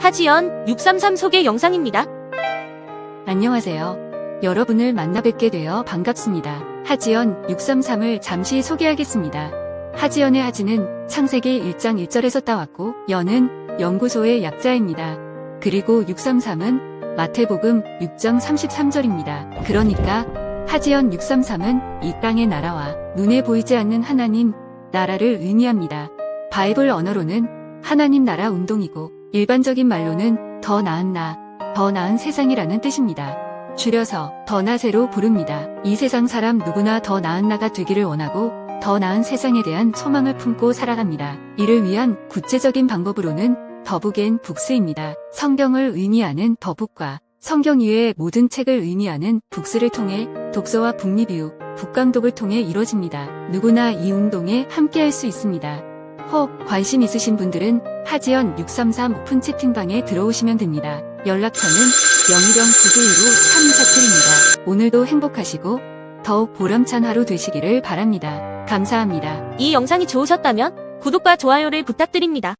하지연 633 소개 영상입니다. 안녕하세요. 여러분을 만나 뵙게 되어 반갑습니다. 하지연 633을 잠시 소개하겠습니다. 하지연의 하지는 창세기 1장 1절에서 따왔고 연은 연구소의 약자입니다. 그리고 633은 마태복음 6장 33절입니다. 그러니까 하지연 633은 이 땅의 나라와 눈에 보이지 않는 하나님 나라를 의미합니다. 바이블 언어로는 하나님 나라 운동이고 일반적인 말로는 더 나은 나, 더 나은 세상이라는 뜻입니다. 줄여서 더 나세로 부릅니다. 이 세상 사람 누구나 더 나은 나가 되기를 원하고 더 나은 세상에 대한 소망을 품고 살아갑니다. 이를 위한 구체적인 방법으로는 더북앤 북스입니다. 성경을 의미하는 더북과 성경 이외의 모든 책을 의미하는 북스를 통해 독서와 북리뷰, 북강독을 통해 이루어집니다. 누구나 이 운동에 함께할 수 있습니다. 혹 관심 있으신 분들은 하지연 633 오픈 채팅방에 들어오시면 됩니다. 연락처는 010-991-3247입니다. 오늘도 행복하시고 더욱 보람찬 하루 되시기를 바랍니다. 감사합니다. 이 영상이 좋으셨다면 구독과 좋아요를 부탁드립니다.